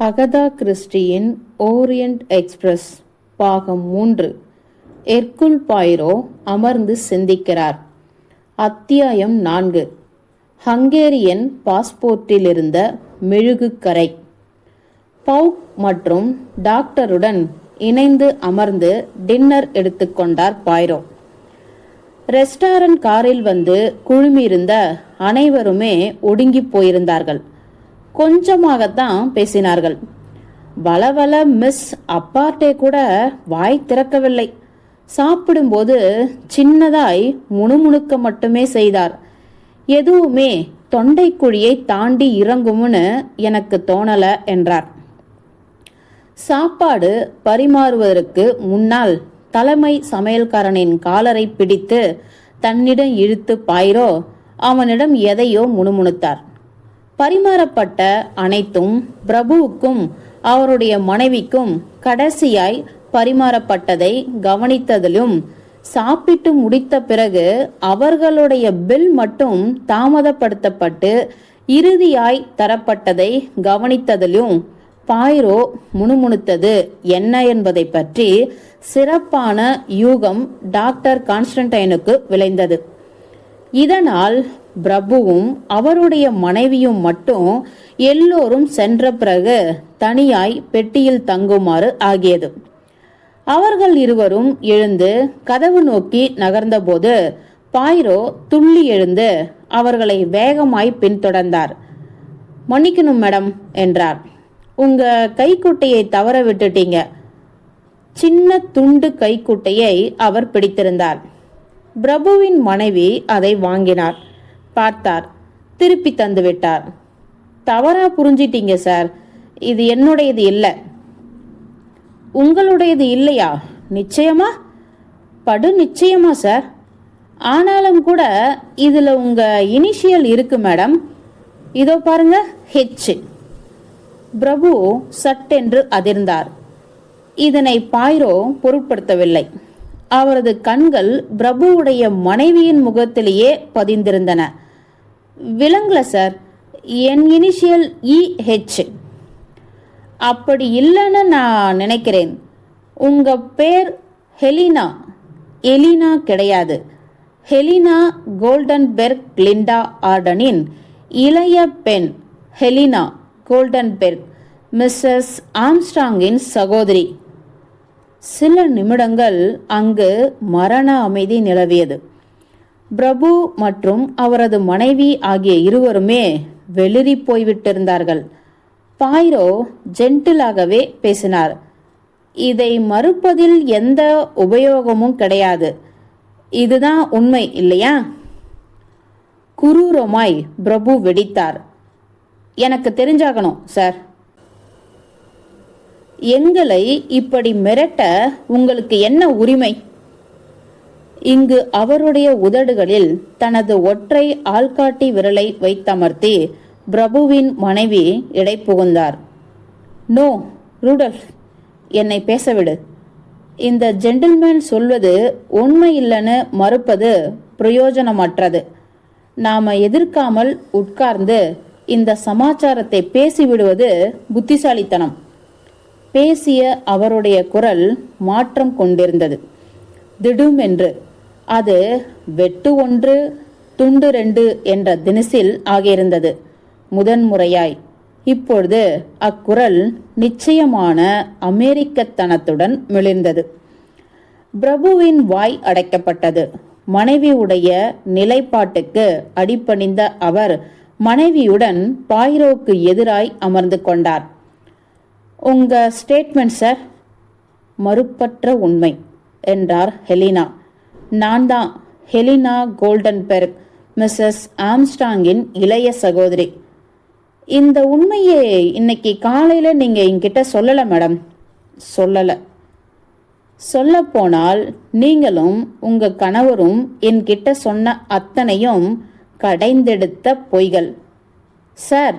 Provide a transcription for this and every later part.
Agatha கிறிஸ்டியின் Orient express பாகம் மூன்று. எர்குல் பாயிரோ அமர்ந்து சிந்திக்கிறார். அத்தியாயம் நான்கு. ஹங்கேரியன் பாஸ்போர்ட்டில் இருந்த மெழுகுக்கரை பவுக் மற்றும் டாக்டருடன் இணைந்து அமர்ந்து டின்னர் எடுத்துக்கொண்டார் பாயிரோ. ரெஸ்டாரண்ட் காரில் வந்து குழுமியிருந்த அனைவருமே ஒடுங்கி போயிருந்தார்கள். கொஞ்சமாகத்தான் பேசினார்கள். வளவள மிஸ் அப்பார்ட்டே கூட வாய் திறக்கவில்லை. சாப்பிடும்போது சின்னதாய் முணுமுணுக்க மட்டுமே செய்தார். எதுவுமே தொண்டைக்குழியை தாண்டி இறங்கும்னு எனக்கு தோணல என்றார். சாப்பாடு பரிமாறுவதற்கு முன்னால் தலைமை சமையல்காரனின் காலரை பிடித்து தன்னிடம் இழுத்து பாயிரோ! அவனிடம் எதையோ முணுமுணுத்தார். பரிமாறப்பட்ட அனைத்தும் பிரபுவுக்கும் அவருடைய மனைவிக்கும் கடைசியாய் பரிமாறப்பட்டதை கவனித்ததிலும் சாப்பிட்டு முடித்த பிறகு அவர்களுடைய பில் மட்டும் தாமதப்படுத்தப்பட்டு இறுதியாய் தரப்பட்டதை கவனித்ததிலும் பாய்ரோ முணுமுணுத்தது. என்ன என்பதை பற்றி சிறப்பான யூகம் டாக்டர் கான்ஸ்டன்டைனுக்கு விளைந்தது. இதனால் பிரபுவும் அவருடைய மனைவியும் மட்டும் எல்லோரும் சென்ற பிறகு தனியாய் பெட்டியில் தங்குமாறு ஆகியது. அவர்கள் இருவரும் எழுந்து கதவு நோக்கி நகர்ந்தபோது பாய்ரோ துள்ளி எழுந்து அவர்களை வேகமாய் பின்தொடர்ந்தார். மன்னிக்கணும் மேடம் என்றார். உங்க கைக்குட்டையை தவற விட்டுட்டீங்க. சின்ன துண்டு கைக்குட்டையை அவர் பிடித்திருந்தார். பிரபுவின் மனைவி அதை வாங்கினார். பார்த்தார். திருப்பி தந்து விட்டார் தவறா புரிஞ்சிட்டீங்க சார். இது என்னுடையது இல்லை. உங்களுடையது இல்லையா? நிச்சயமா? படு நிச்சயமா சார். ஆனாலும் கூட இதில் உங்க இனிஷியல் இருக்கு மேடம். இதோ பாருங்க ஹெச் பிரபு சட்டென்று அதிர்ந்தார். இதனை பாய்ரோ பொருட்படுத்தவில்லை. அவரது கண்கள் பிரபுவுடைய மனைவியின் முகத்திலேயே பதிந்திருந்தன. விலங்கல சார் என் இனிஷியல் இஹெச் அப்படி இல்லைன்னு நான் நினைக்கிறேன். உங்க பேர் ஹெலினா. எலினா கிடையாது. ஹெலினா கோல்டன்பெர்க் லிண்டா ஆர்டனின் இளைய பெண் ஹெலினா கோல்டன்பெர்க் மிஸ்ஸஸ் ஆம்ஸ்டாங்கின் சகோதரி. சில நிமிடங்கள் அங்கு மரண அமைதி நிலவியது. பிரபு மற்றும் அவரது மனைவி ஆகிய இருவருமே வெளிரி போய்விட்டிருந்தார்கள். பாய்ரோ ஜென்டிலாகவே பேசினார். இதை மறுப்பதில் எந்த உபயோகமும் கிடையாது. இதுதான் உண்மை இல்லையா? குரூரமாய் பிரபு வெடித்தார். எனக்கு தெரிஞ்சாகணும் சார். எங்களை இப்படி மிரட்ட உங்களுக்கு என்ன உரிமை? இங்கு அவருடைய உதடுகளில் தனது ஒற்றை ஆள்காட்டி விரலை வைத்தமர்த்தி பிரபுவின் மனைவி இடை புகுந்தார் நோ ரூடல்ஃப் என்னை பேசவிடு. இந்த ஜென்டில்மேன் சொல்வது உண்மை இல்லைன்னு மறுப்பது பிரயோஜனமற்றது. நாம எதிர்க்காமல் உட்கார்ந்து இந்த சமாச்சாரத்தை பேசிவிடுவது புத்திசாலித்தனம். பேசிய அவருடைய குரல் மாற்றம் கொண்டிருந்தது. திடும் என்று அது வெட்டு ஒன்று துண்டு ரெண்டு என்ற தினசில் ஆகியிருந்தது. முதன்முறையாய். இப்பொழுது அக்குரல் நிச்சயமான அமெரிக்கத்தனத்துடன் மிளிர்ந்தது. பிரபுவின் வாய் அடைக்கப்பட்டது. மனைவியுடைய நிலைப்பாட்டுக்கு அடிபணிந்த அவர் மனைவியுடன் பாயிரோக்கு எதிராய் அமர்ந்து கொண்டார். உங்க ஸ்டேட்மெண்ட் சார் மறுப்பற்ற உண்மை என்றார் ஹெலினா. நான் தான் ஹெலினா கோல்டன்பெர்க் மிஸ்ஸஸ் ஆம்ஸ்டாங்கின் இளைய சகோதரி. இந்த உண்மையை இன்னைக்கு காலையில் நீங்கள் என்கிட்ட சொல்லலை மேடம். சொல்லலை. சொல்லப்போனால் நீங்களும் உங்கள் கணவரும் என்கிட்ட சொன்ன அத்தனையும் கடைந்தெடுத்த பொய்கள். சார்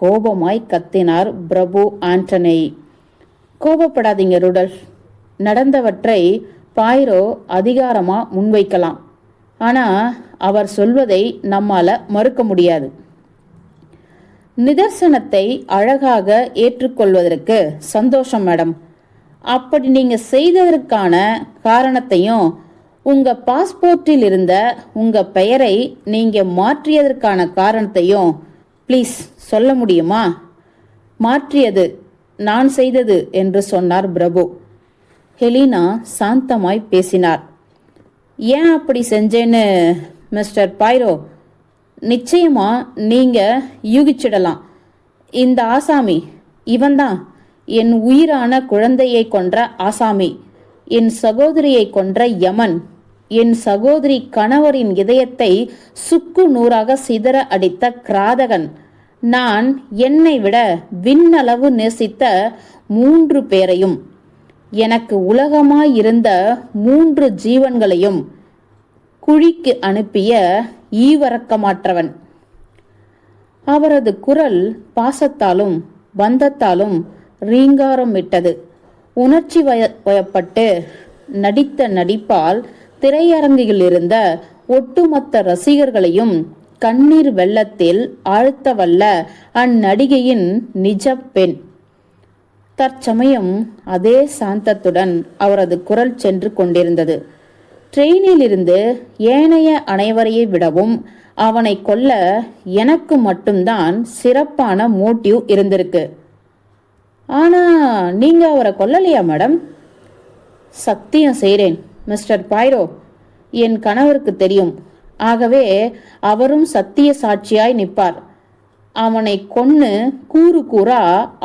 கோபமாய் கத்தினார் பிரபு ஆண்டனி. கோபப்படாதீங்க ருடல் நடந்தவற்றை பாயிரோ அதிகாரமாக முன்வைக்கலாம். ஆனால் அவர் சொல்வதை நம்மால் மறுக்க முடியாது. நிதர்சனத்தை அழகாக ஏற்றுக்கொள்வதற்கு சந்தோஷம் மேடம். அப்படி நீங்கள் செய்ததற்கான காரணத்தையும் உங்கள் பாஸ்போர்ட்டில் இருந்த உங்கள் பெயரை நீங்கள் மாற்றியதற்கான காரணத்தையும் ப்ளீஸ் சொல்ல முடியுமா? மாற்றியது நான் செய்தது என்று சொன்னார் பிரபு. ஹெலினா சாந்தமாய் பேசினார். ஏன் அப்படி செஞ்சேன்னு மிஸ்டர் பைரோ? நிச்சயமா நீங்க யூகிச்சிடலாம். இந்த ஆசாமி இவன்தான் என் உயிரான குழந்தையை கொன்ற ஆசாமி. என் சகோதரியை கொன்ற யமன். என் சகோதரி கணவரின் இதயத்தை சுக்கு நூறாக சிதற அடித்த கிராதகன். நான் என்னை விட விண்ணளவு நேசித்த மூன்று பேரையும் எனக்கு உலகமாயிருந்த மூன்று ஜீவன்களையும் குழிக்கு அனுப்பிய ஈவரக்கமாற்றவன். அவரது குரல் பாசத்தாலும் பந்தத்தாலும் ரீங்காரம் விட்டது உணர்ச்சி வய வயப்பட்டு நடித்த நடிப்பால் திரையரங்கில் இருந்த ஒட்டுமொத்த ரசிகர்களையும் கண்ணீர் வெள்ளத்தில் ஆழ்த்தவல்ல அந்நடிகையின் நிஜ பெண். தற்சமயம் அதே சாந்தத்துடன் அவரது குரல் சென்று கொண்டிருந்தது. ட்ரெயினிலிருந்து ஏனைய அனைவரையை விடவும் அவனை கொல்ல எனக்கு மட்டும்தான் சிறப்பான மோட்டிவ் இருந்திருக்கு. ஆனா நீங்க அவரை கொல்லலையா மேடம்? சத்தியம் செய்கிறேன் மிஸ்டர் பைரோ என் கணவருக்கு தெரியும். ஆகவே அவரும் சத்திய சாட்சியாய் நிற்பார். அவனை கொன்னு கூறு கூறா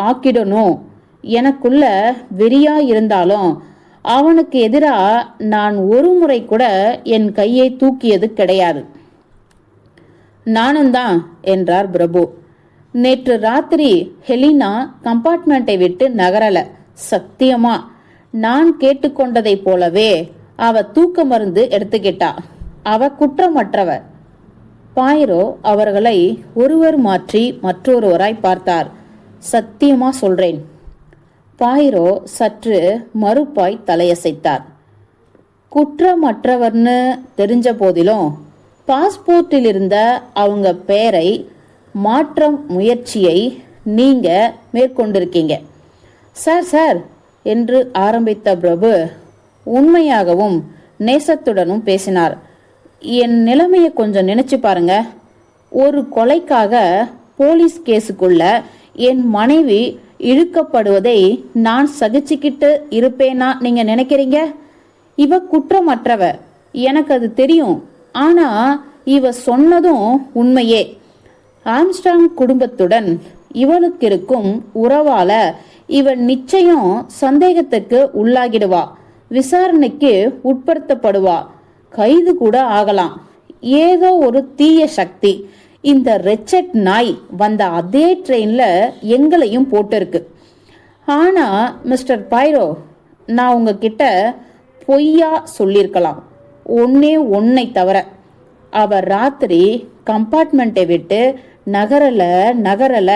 ஆக்கிடணும். எனக்குள்ள வெறியா இருந்தாலும் அவனுக்கு எதிராக நான் ஒரு முறை கூட என் கையை தூக்கியது கிடையாது. நானும் தான் என்றார் பிரபு. நேற்று ராத்திரி ஹெலினா கம்பார்ட்மெண்ட்டை விட்டு நகரல. சத்தியமா நான் கேட்டுக்கொண்டதைப் போலவே அவ தூக்க மருந்து எடுத்துக்கிட்டா. அவ குற்றமற்றவ. பாயிரோ அவர்களை ஒருவர் மாற்றி மற்றொருவராய் பார்த்தார். சத்தியமா சொல்றேன். பாயிரோ சற்று மறுப்பாய் தலையசைத்தார். குற்றமற்றவர்னு தெரிஞ்ச போதிலும் பாஸ்போர்ட்டில் இருந்த அவங்க பெயரை மாற்றம் முயற்சியை நீங்க மேற்கொண்டிருக்கீங்க. சார் சார் என்று ஆரம்பித்த பிரபு உண்மையாகவும் நேசத்துடனும் பேசினார். என் நிலைமையை கொஞ்சம் நினைச்சு பாருங்க. ஒரு கொலைக்காக போலீஸ் கேஸுக்குள்ள என் மனைவி இழுக்கப்படுவதை நான் சகிச்சுக்கிட்டு இருப்பேனா நீங்க நினைக்கிறீங்க? இவ குற்றமற்றவ. எனக்கு அது தெரியும். ஆனா இவ சொன்னதும் உண்மையே. ஆம்ஸ்டாங் குடும்பத்துடன் இவளுக்கு இருக்கும் உறவால இவள் நிச்சயம் சந்தேகத்துக்கு உள்ளாகிடுவா. விசாரணைக்கு உட்படுத்தப்படுவா. கைது கூட ஆகலாம். ஏதோ ஒரு தீய சக்தி. இந்த ரெச்சட் நாய் வந்த அதே ட்ரெயின்ல எங்களையும் போட்டிருக்கு. ஆனா மிஸ்டர் பைரோ நான் உங்ககிட்ட பொய்யா சொல்லியிருக்கலாம் ஒன்னே ஒன்னை தவிர. அவர் ராத்திரி கம்பார்ட்மெண்ட்டை விட்டு நகரல நகரல.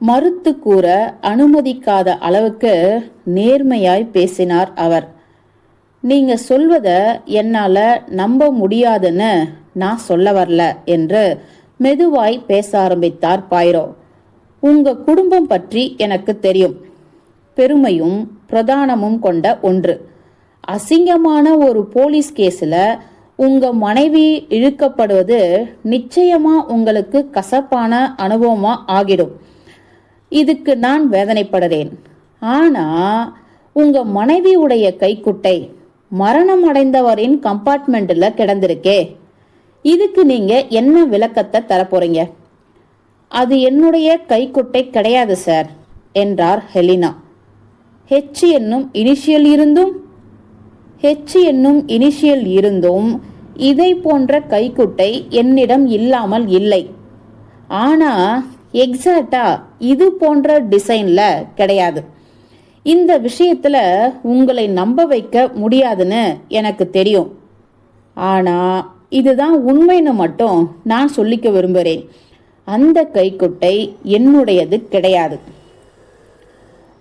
மறுத்து கூற அனுமதிக்காத அளவுக்கு நேர்மையாய் பேசினார் அவர். நீங்க சொல்வத என்னால நம்ப முடியாதுன்னு நான் சொல்ல வரல என்று மெதுவாய் பேச ஆரம்பித்தார் பாயிரோ. உங்க குடும்பம் பற்றி எனக்கு தெரியும். பெருமையும் பிரதானமும் கொண்ட ஒன்று. அசிங்கமான ஒரு போலீஸ் கேஸ்ல உங்க மனைவி இழுக்கப்படுவது நிச்சயமா உங்களுக்கு கசப்பான அனுபவமா ஆகிடும். இதுக்கு நான் வேதனைப்படுறேன். ஆனா உங்க மனைவியுடைய கைக்குட்டை மரணம் அடைந்தவரின் கம்பார்ட்மெண்ட்ல கிடந்திருக்கே. இதுக்கு நீங்க என்ன விளக்கத்தை தரப்போறீங்க? அது என்னுடைய கைக்குட்டை கிடையாது சார் என்றார் ஹெலினா. ஹெச் என்னும் இனிஷியல் இருந்தும் ஹெச் என்னும் இனிஷியல் இருந்தும் இதை போன்ற கைக்குட்டை என்னிடம் இல்லாமல் இல்லை. ஆனா எக்ஸாக்டா இது போன்ற டிசைன்ல கிடையாது. இந்த விஷயத்துல உங்களை நம்ப வைக்க முடியாதுன்னு எனக்கு தெரியும். ஆனா இதுதான் உண்மைன்னு மட்டும் நான் சொல்லிக்க விரும்புகிறேன் அந்த கைக்குட்டை என்னுடையது கிடையாது.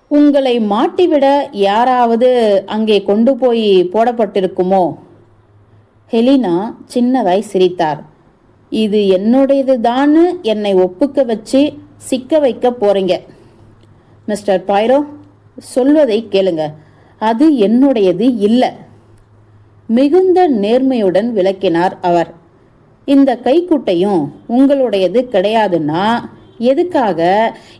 உங்களை மாட்டிவிட யாராவது அங்கே கொண்டு போய் போடப்பட்டிருக்குமோ? ஹெலினா சின்னதாய் சிரித்தார். இது என்னுடையது தான்னு என்னை ஒப்புக்க வச்சு சிக்க வைக்க போறீங்க. மிஸ்டர் பைரோ சொல்வதை கேளுங்க. அது என்னுடையது இல்லை. மிகுந்த நேர்மையுடன் விளக்கினார் அவர். இந்த கைக்குட்டையும் உங்களுடையது கிடையாதுன்னா எதுக்காக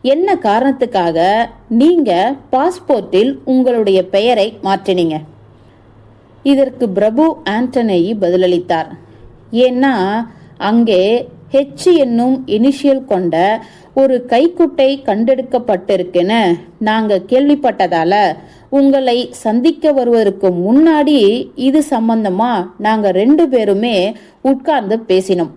என்ன காரணத்துக்காக நீங்க பாஸ்போர்ட்டில் உங்களுடைய பெயரை மாற்றினீங்க? இதற்கு பிரபு ஆண்டனேயி பதிலளித்தார். ஏன்னா அங்கே ஹெச் என்னும் இனிஷியல் கொண்ட ஒரு கைக்குட்டை கண்டெடுக்கப்பட்டிருக்குன்னு நாங்க கேள்விப்பட்டதால உங்களை சந்திக்க வருவதற்கு முன்னாடி இது சம்பந்தமா நாங்க ரெண்டு பேருமே உட்கார்ந்து பேசினோம்.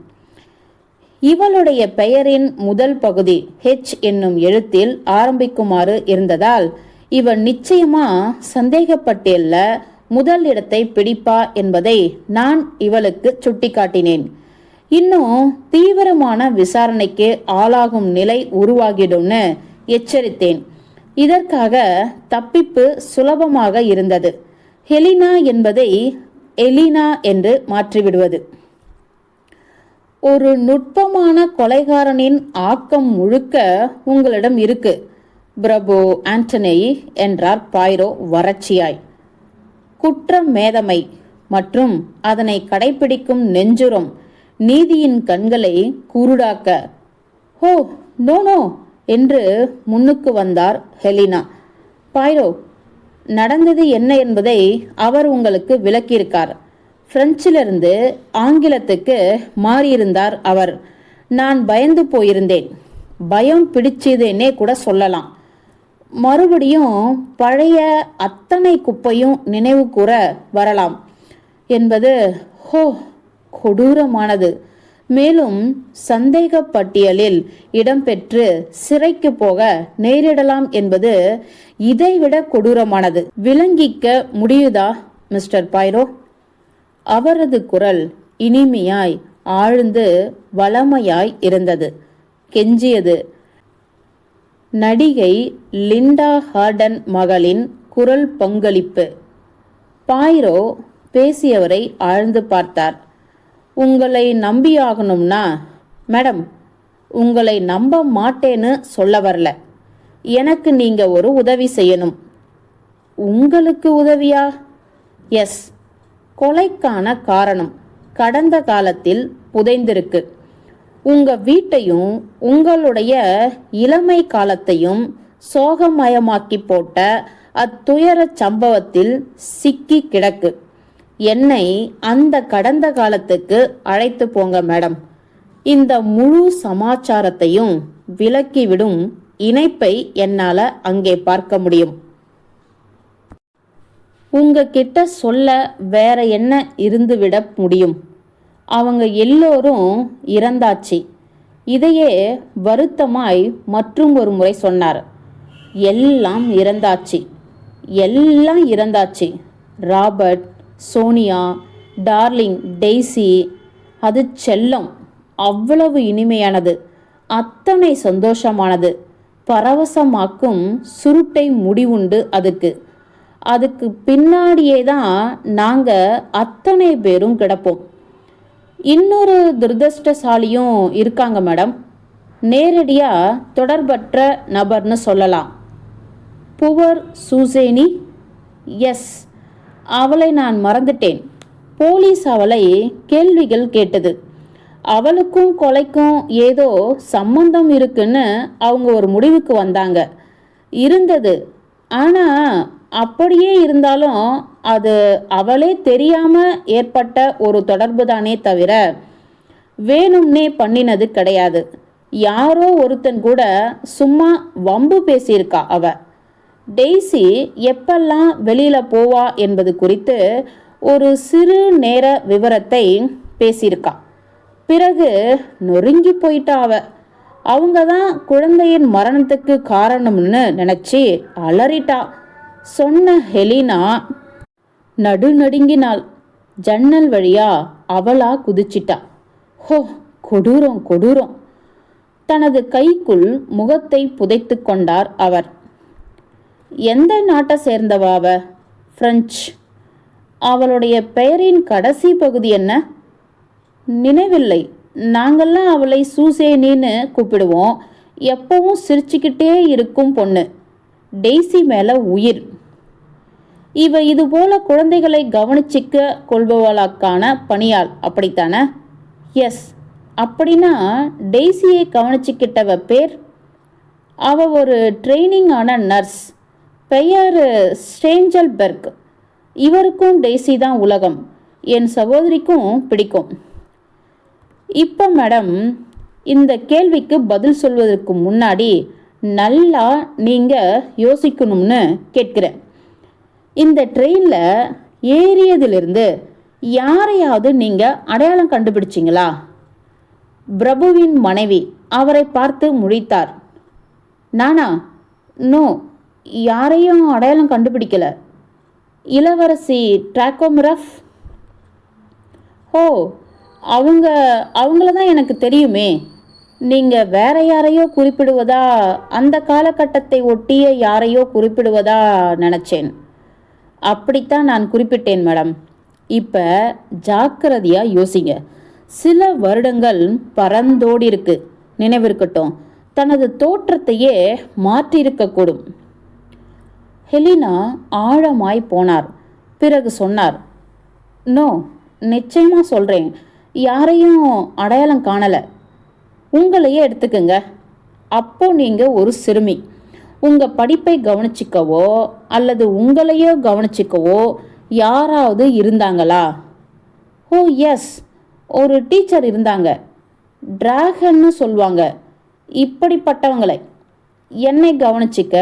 இவளுடைய பெயரின் முதல் பகுதி ஹெச் என்னும் எழுத்தில் ஆரம்பிக்குமாறு இருந்ததால் இவள் நிச்சயமா சந்தேகப்பட்டியல்ல முதல் இடத்தை பிடிப்பா என்பதை நான் இவளுக்கு சுட்டிக்காட்டினேன். இன்னும் தீவிரமான விசாரணைக்கு ஆளாகும் நிலை உருவாகிடும்னு எச்சரித்தேன். இதற்காக தப்பிப்பு சுலபமாக இருந்தது. ஹெலினா என்பதை எலினா என்று மாற்றிவிடுவது. ஒரு நுட்பமான கொலைகாரனின் ஆக்கம் முழுக்க உங்களிடம் இருக்கு. பிரபு ஆண்டனி என்றார் பாய்ரோ வறட்சியாய். குற்ற மேதமை மற்றும் அதனை கடைபிடிக்கும் நெஞ்சுரம் நீதியின் கண்களை குருடாக்க. ஹோ நோ நோ என்று முன்னுக்கு வந்தார் ஹெலினா. பாய்ரோ நடந்தது என்ன என்பதை அவர் உங்களுக்கு விளக்கியிருக்கார். பிரெஞ்சிலிருந்து ஆங்கிலத்துக்கு மாறியிருந்தார் அவர். நான் பயந்து போயிருந்தேன். பயம் பிடிச்சதுன்னே கூட சொல்லலாம். மறுபடியும் பழைய அத்தனை குப்பையும் நினைவு கூற வரலாம் என்பது ஹோ கொடூரமானது. மேலும் சந்தேக பட்டியலில் இடம்பெற்று சிறைக்கு போக நேரிடலாம் என்பது இதைவிட கொடூரமானது. விளங்கிக்க முடியுதா மிஸ்டர் பைரோ? அவரது குரல் இனிமையாய் ஆழ்ந்து வளமையாய் இருந்தது. கெஞ்சியது. நடிகை லிண்டா ஹார்டன் மகளின் குரல் பங்களிப்பு. பாய்ரோ பேசியவரை ஆழ்ந்து பார்த்தார். உங்களை நம்பியாகணும்னா மேடம் உங்களை நம்ப மாட்டேன்னு சொல்ல வரல. எனக்கு நீங்க ஒரு உதவி செய்யணும். உங்களுக்கு உதவியா? எஸ் கொலைக்கான காரணம் கடந்த காலத்தில் புதைந்திருக்கு. உங்க வீட்டையும் உங்களுடைய இளமை காலத்தையும் சோகமயமாக்கி போட்ட அத்துயர சம்பவத்தில் சிக்கி கிடக்கு. என்னை அந்த கடந்த காலத்துக்கு அழைத்து போங்க மேடம். இந்த முழு சமாச்சாரத்தையும் விலக்கிவிடும் இணைப்பை என்னால அங்கே பார்க்க முடியும். உங்ககிட்ட சொல்ல வேற என்ன இருந்துவிட முடியும்? அவங்க எல்லோரும் இறந்தாச்சு. இதையே வருத்தமாய் மற்றும் ஒரு முறை சொன்னார். எல்லாம் இறந்தாச்சு. எல்லாம் இறந்தாச்சு. ராபர்ட் சோனியா டார்லிங் டெய்ஸி அது செல்லம். அவ்வளவு இனிமையானது. அத்தனை சந்தோஷமானது. பரவசமாக்கும் சுருட்டை முடிவுண்டு அதுக்கு. அதுக்கு பின்னாடியே தான் நாங்கள் அத்தனை பேரும் கிடப்போம். இன்னொரு துரதிருஷ்டசாலியும் இருக்காங்க மேடம். நேரடியாக தொடர்பற்ற நபர்னு சொல்லலாம். புவர் சூசேனி? எஸ். அவளை நான் மறந்துட்டேன். போலீஸ் அவளை கேள்விகள் கேட்டது. அவளுக்கும் கொலைக்கும் ஏதோ சம்பந்தம் இருக்குன்னு அவங்க ஒரு முடிவுக்கு வந்தாங்க. இருந்தது. ஆனால் அப்படியே இருந்தாலும் அது அவளே தெரியாம ஏற்பட்ட ஒரு தொடர்பு தானே தவிர வேணும்னே பண்ணினது கிடையாது. யாரோ ஒருத்தன் கூட சும்மா வம்பு பேசியிருக்கா அவள் டெய்ஸி எப்பெல்லாம் வெளியில் போவா என்பது குறித்து ஒரு சிறு நேர விவரத்தை பேசியிருக்கா. பிறகு நொறுங்கி போயிட்டா அவ. அவங்க தான் குழந்தையின் மரணத்துக்கு காரணம்னு நினச்சி அலறிட்டா. சொன்ன ஹெலினா நடுநடுங்கினாள். ஜன்னல் வழியா அவளா குதிச்சிட்டா. ஹோ கொடூரம் கொடூரம். தனது கைக்குள் முகத்தை புதைத்து கொண்டார் அவர். எந்த நாட்டை சேர்ந்தவாவ பிரெஞ்சு அவளுடைய பெயரின் கடைசி பகுதி என்ன? நினைவில்லை. நாங்கள்லாம் அவளை சூசேனின்னு கூப்பிடுவோம். எப்பவும் சிரிச்சுக்கிட்டே இருக்கும் பொண்ணு. டெய்ஸி மேலே உயிர். இவ இது போல குழந்தைகளை கவனிச்சிக்க கொள்பவளாக்கான பணியாள். அப்படித்தானே? எஸ் அப்படின்னா டெய்ஸியை கவனிச்சிக்கிட்டவ பேர்? அவ ஒரு ட்ரைனிங்கான நர்ஸ் பெயர் ஸ்டேஞ்சல்பெர்க். இவருக்கும் டெய்ஸி தான் உலகம். என் சகோதரிக்கும் பிடிக்கும். இப்போ மேடம் இந்த கேள்விக்கு பதில் சொல்வதற்கு முன்னாடி நல்லா நீங்கள் யோசிக்கணும்னு கேட்குறேன். இந்த ட்ரெயினில் ஏறியதிலிருந்து யாரையாவது நீங்கள் அடையாளம் கண்டுபிடிச்சிங்களா? பிரபுவின் மனைவி அவரை பார்த்து முழித்தார். நானா? நோ. யாரையும் அடையாளம் கண்டுபிடிக்கல. இளவரசி ட்ராக்கோமிரஃப் ஓ அவங்க அவங்கள தான் எனக்கு தெரியுமே. நீங்கள் வேற யாரையோ குறிப்பிடுவதா அந்த காலகட்டத்தை ஒட்டிய யாரையோ குறிப்பிடுவதா நினச்சேன். அப்படித்தான் நான் குறிப்பிட்டேன் மேடம். இப்போ ஜாக்கிரதையாக யோசிங்க. சில வருடங்கள் பறந்தோடி இருக்கு நினைவிருக்கட்டும். தனது தோற்றத்தையே மாற்றியிருக்கக்கூடும். ஹெலினா ஆழமாய் போனார். பிறகு சொன்னார் நோ நிச்சயமாக சொல்கிறேன் யாரையும் அடையாளம் காணலை. உங்களையே எடுத்துக்கங்க. அப்போ நீங்கள் ஒரு சிறுமி. உங்கள் படிப்பை கவனிச்சிக்கவோ அல்லது உங்களையோ கவனிச்சிக்கவோ யாராவது இருந்தாங்களா? ஓ எஸ். ஒரு டீச்சர் இருந்தாங்க. டிராகன்னு சொல்லுவாங்க இப்படிப்பட்டவங்களை. என்னை கவனிச்சிக்க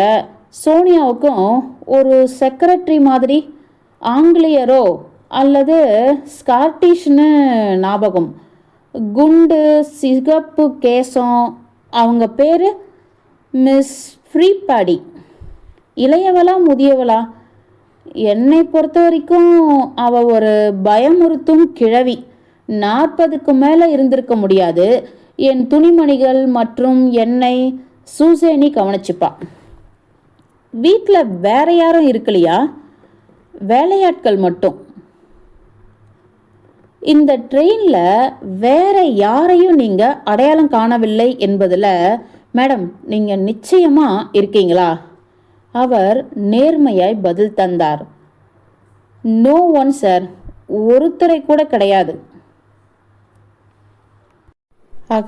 சோனியாவுக்கும் ஒரு செக்ரட்டரி மாதிரி ஆங்கிலேயரோ அல்லது ஸ்கார்டிஷ்னு ஞாபகம். குண்டு சிகப்பு கேசம் அவங்க பேர் மிஸ் ஃப்ரீபாடி. இளையவளா முதியவளா? என்னை பொறுத்த வரைக்கும் அவ ஒரு பயமுறுத்தும் கிழவி. நாற்பதுக்கு மேலே இருந்திருக்க முடியாது. என் துணிமணிகள் மற்றும் என்னை சூசேனி கவனிச்சுப்பா. வீட்டில் வேற யாரும் இருக்கலையா? வேலையாட்கள் மட்டும். இந்த ட்ரெயினில் வேற யாரையும் நீங்கள் அடையாளம் காணவில்லை என்பதில் மேடம் நீங்கள் நிச்சயமாக இருக்கீங்களா? அவர் நேர்மையாய் பதில் தந்தார். நோ ஒன் சார் ஒருத்தரை கூட கிடையாது. அக